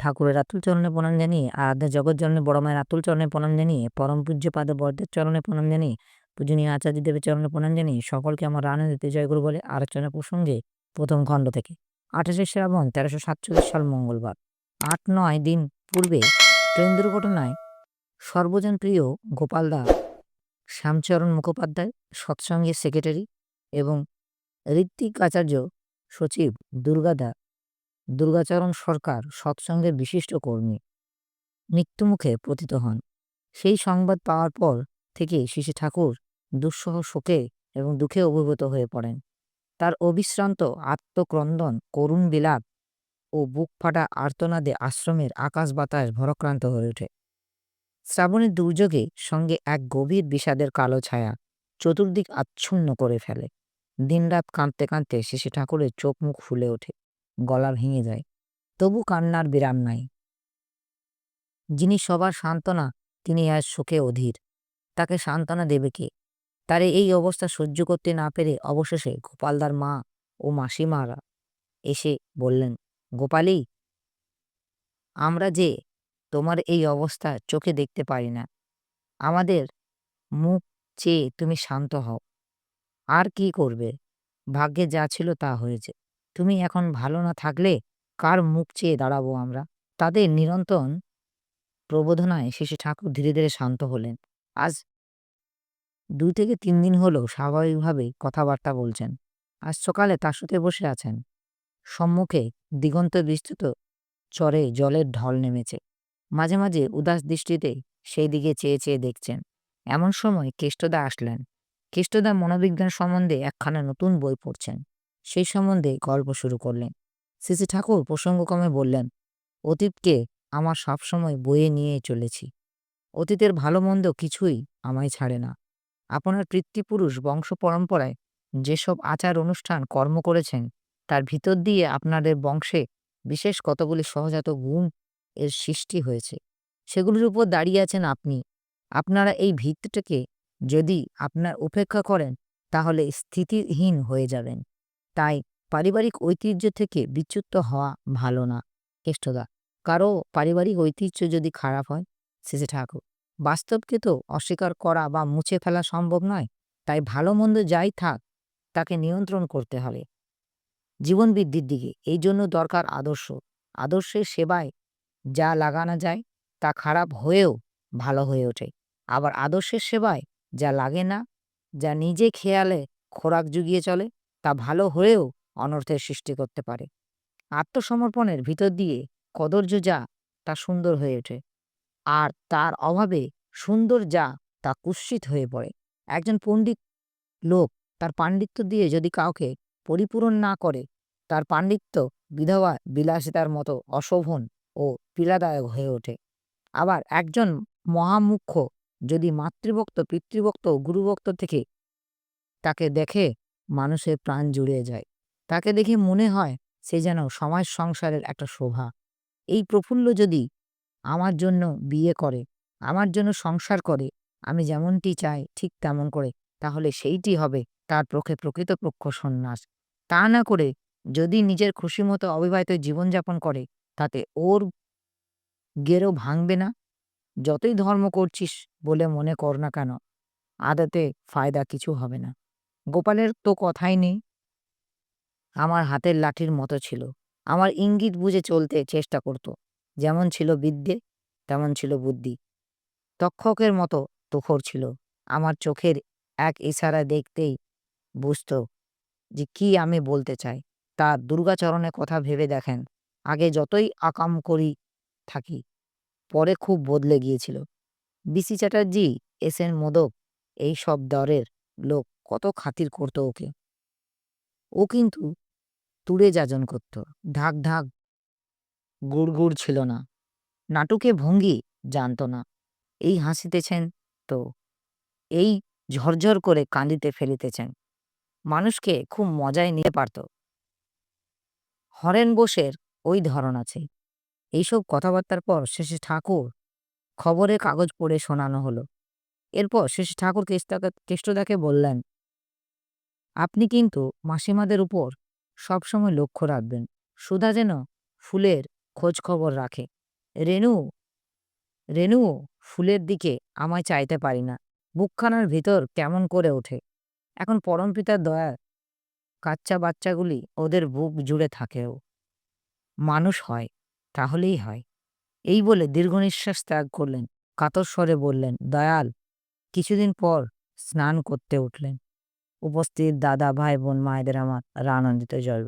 ঠাকুরের আতুল চরণে প্রণাম জানিয়ে, আরাধ্যা জগৎ জননী বড় মায়ের আতুল চরণে প্রণাম জানিয়ে, পরম পূজ্য পাদ বর্দের চরণে প্রণাম জানিয়ে, পূজনীয় আচার্য দেবের চরণে প্রণাম জানিয়ে সকলকে আমার রানন্দিত জয়গুরু বলে আলোচনা প্রসঙ্গে প্রথম খণ্ড থেকে। আঠাশে শ্রাবণ, তেরোশো সাতচল্লিশ সাল মঙ্গলবার। আট নয় দিন পূর্বে ট্রেন দুর্ঘটনায় সর্বজন প্রিয় গোপালদা শ্যামচরণ মুখোপাধ্যায়, সৎসঙ্গের সেক্রেটারি এবং ঋত্বিক আচার্য সচিব দুর্গাদা দুর্গাচরণ সরকার সৎসঙ্গের বিশিষ্ট কর্মী। মৃত্যুমুখে পতিত হন। সেই সংবাদ পাওয়ার পর থেকে শিশু ঠাকুর দুঃসহ শোকে এবং দুঃখে অভিভূত হয়ে পড়েন। তার অবিশ্রান্ত আত্মক্রন্দন করুণ বিলাপ ও বুক ফাটা আর্তনাদে আশ্রমের আকাশ বাতাস ভরক্রান্ত হয়ে ওঠে। শ্রাবণের দুর্যোগে সঙ্গে এক গভীর বিষাদের কালো ছায়া চতুর্দিক আচ্ছন্ন করে ফেলে। দিনরাত কাঁদতে কাঁদতে শিশু ঠাকুরের চোখ মুখ ফুলে ওঠে। গলা ভেঙে যায়। তবু কান্নার বিরাম নাই। যিনি সবার সান্ত্বনা, তিনি আজ শোকে অধীর। তাকে সান্ত্বনা দেবে কে? তার এই অবস্থা সহ্য করতে না পেরে অবশেষে গোপালদার মা ও মাসিমারা এসে বললেন, গোপালি, আমরা যে তোমার এই অবস্থা চোখে দেখতে পারি না, আমাদের মুখ চেয়ে তুমি শান্ত হও। আর কি করবে? ভাগ্যে যা ছিল তা হয়েছে। তুমি এখন ভালো না থাকলে কার মুখ চেয়ে দাঁড়াবো আমরা? তাদের নিরন্তর প্রবোধনায় শেষে ঠাকুর ধীরে ধীরে শান্ত হলেন। আজ দুই থেকে তিন দিন হলো স্বাভাবিকভাবেই কথাবার্তা বলছেন। আজ সকালে তার সাথে বসে আছেন। সম্মুখে দিগন্ত বিস্তৃত চরে জলের ঢল নেমেছে। মাঝে মাঝে উদাস দৃষ্টিতে সেই দিকে চেয়ে চেয়ে দেখছেন। এমন সময় কেষ্টদা আসলেন। কেষ্টদা মনোবিজ্ঞান সম্বন্ধে একখানা নতুন বই পড়ছেন। সেই সম্বন্ধে গল্প শুরু করলেন। শ্রী ঠাকুর প্রসঙ্গক্রমে বললেন, অতীতকে আমার সবসময় বয়ে নিয়ে চলেছি। অতীতের ভালো মন্দ কিছুই আমায় ছাড়ে না। আপনার পিতৃপুরুষ বংশ পরম্পরায় যেসব আচার অনুষ্ঠান কর্ম করেছেন, তার ভিতর দিয়ে আপনাদের বংশে বিশেষ কতগুলি সহজাত গুণ এর সৃষ্টি হয়েছে। সেগুলির উপর দাঁড়িয়ে আছেন আপনি। আপনারা এই ভিত্তিটাকে যদি আপনার উপেক্ষা করেন, তাহলে স্থিতিহীন হয়ে যাবেন। তাই পারিবারিক ঐতিহ্য থেকে বিচ্যুত হওয়া ভালো না, কেষ্টদা। কারও পারিবারিক ঐতিহ্য যদি খারাপ হয় শেষে ঠাকুর বাস্তবকে তো অস্বীকার করা বা মুছে ফেলা সম্ভব নয়, তাই ভালো মন্দ যাই থাক, তাকে নিয়ন্ত্রণ করতে হবে। জীবন বৃদ্ধির দিকে, এই জন্য দরকার আদর্শ। আদর্শের সেবায় যা লাগানো যায়, তা খারাপ হয়েও ভালো হয়ে ওঠে। আবার আদর্শের সেবায় যা লাগে না, যা নিজে খেয়ালে খোরাক জুগিয়ে চলে তা ভালো হয়েও অনর্থের সৃষ্টি করতে পারে। আত্মসমর্পণের ভিতর দিয়ে কদর্য যা, তা সুন্দর হয়ে ওঠে। আর তার অভাবে সুন্দর যা, তা কুৎসিত হয়ে পড়ে। একজন পণ্ডিত লোক তার পাণ্ডিত্য দিয়ে যদি কাউকে পরিপূরণ না করে, তার পাণ্ডিত্য বিধবা বিলাসিতার মতো অশোভন ও পীড়াদায়ক হয়ে ওঠে। আবার একজন মহামুখ্য যদি মাতৃভক্ত, পিতৃভক্ত গুরুভক্ত থেকে তাকে দেখে মানুষের প্রাণ জুড়িয়ে যায়। তাকে দেখে মনে হয় সে যেন সমাজ সংসারের একটা শোভা। এই প্রফুল্ল যদি আমার জন্য বিয়ে করে, আমার জন্য সংসার করে, আমি যেমনটি চাই ঠিক তেমন করে, তাহলে সেইটি হবে তার পক্ষে প্রকৃতপক্ষ সন্ন্যাস। তা না করে যদি নিজের খুশি মতো অবিবাহিত জীবনযাপন করে, তাতে ওর গেরো ভাঙবে না? যতই ধর্ম করছিস বলে মনে কর না কেন, আদতে ফায়দা কিছু হবে না। গোপালের তো কথাই নেই। আমার হাতের লাঠির মতো ছিল। আমার ইঙ্গিত বুঝে চলতে চেষ্টা করত। যেমন ছিল বিদ্যে, তেমন ছিল বুদ্ধি। তক্ষকের মতো তুখর ছিল। আমার চোখের এক ইশারা দেখতেই বুঝত যে কি আমি বলতে চাই। তা দুর্গাচরণের কথা ভেবে দেখেন। আগে যতই আকাম করি থাকি, পরে খুব বদলে গিয়েছিল। B C Chatterjee, S N Modak, এই সব দরের লোক। কত খাতির করত ওকে। ও কিন্তু তুড়ে যাজন করত, ঢাক ঢাক গুড় গুড় ছিল না। নাটুকে ভঙ্গি জানত না। এই হাসিতেছেন তো, এই ঝরঝর করে কাঁদিতে ফেলিতেছেন। মানুষকে খুব মজায় নিতে পারত। হরেন বোসের ওই ধরন আছে। এইসব কথাবার্তার পর শেষে ঠাকুর খবরে কাগজ পড়ে শোনানো হলো। এরপর শেষ ঠাকুর কেষ্টদাকে বললেন আপনি কিন্তু মাসিমাদের উপর সবসময় লক্ষ্য রাখবেন। সুধা যেন ফুলের খোঁজ খবর রাখে। রেনু রেনু, ফুলের দিকে আমায় চাইতে পারি না। বুকখানার ভিতর কেমন করে ওঠে। এখন পরমপিতার দয়া কাচ্চা বাচ্চাগুলি ওদের বুক জুড়ে থাকেও। মানুষ হয়, তাহলেই হয়। এই বলে দীর্ঘ নিঃশ্বাস ত্যাগ করলেন। কাতর স্বরে বললেন, দয়াল, কিছুদিন পর স্নান করতে উঠলেন। উপস্থিত দাদা ভাই বোন মায়েদের আমার রানন্দিত জয়